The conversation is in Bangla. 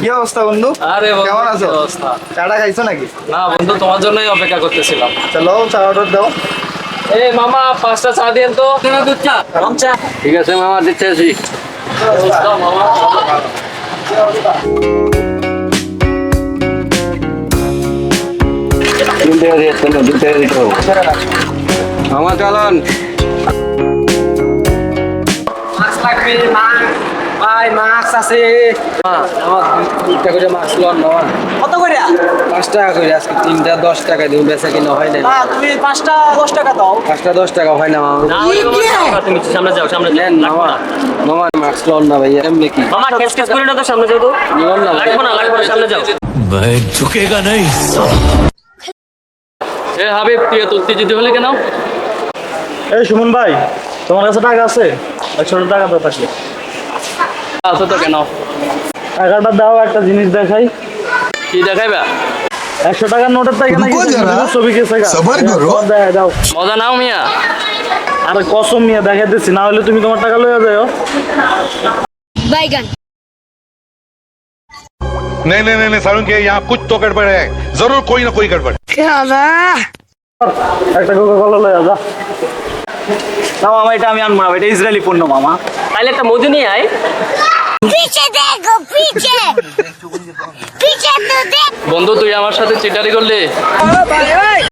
কি অবস্থা বন্ধু? আরে কেমন আছো? অবস্থা? চাটা খাইছো নাকি? না বন্ধু তোমার জন্যই অপেক্ষা করতেছিলাম। চলো চা অর্ডার দাও। এ মামা পাঁচটা চা দিন তো। দুধ চা। রং চা। ঠিক আছে মামা দিচ্ছে মামা। তিন দিয়ে আসছেন না, দুই টাকা দিতে হবে। মামা চালান। ভাই মাছ। আছে আমার দুইটা করে মাছ লন মামা কত করে পাঁচ টাকা করে আজকে তিনটা দশ টাকা দিব বেচা কিনা হয় না না তুমি পাঁচটা দশ টাকা দাও পাঁচটা দশ টাকা হয় না মামা তুমি সামনে যাও সামনে নেন মামা মামা মাছ লন না ভাইয়া এমনি কি মামা কেস কেস করে না তো সামনে যাও তো লন না লাগবে না লাগবে না সামনে যাও मैं झुकेगा नहीं এ হাবিব তুই এত উত্তেজিত হলে কেন এই সুমন ভাই তোমার কাছে টাকা আছে একশো টাকা তো থাকলে আছো তো কেন টাকাটা দাও একটা জিনিস দেখাই কি দেখাইবা একশো টাকার নোটের টাকা নাকি रुको जरा, ছবি কে सबर करो। দেখাই দাও মজা নাও মিয়া আরে কসম নিয়ে দেখাইতেছি না হলে তুমি তোমার টাকা লইয়া যাও बैगन नहीं नहीं नहीं नहीं सारुण के यहाँ कुछ तो गड़बड़ है जरूर कोई ना कोई गड़बड़ একটা কোকা কলা লইয়া যা না মামা এটা আমি আনবো না এটা ইসরায়েলি পণ্য মামা পাইলে একটা মজু নিয়ে আয়। পিছে দেখো পিছে। পিছে তো দেখ। বন্ধু তুই আমার সাথে চিটারি করলি?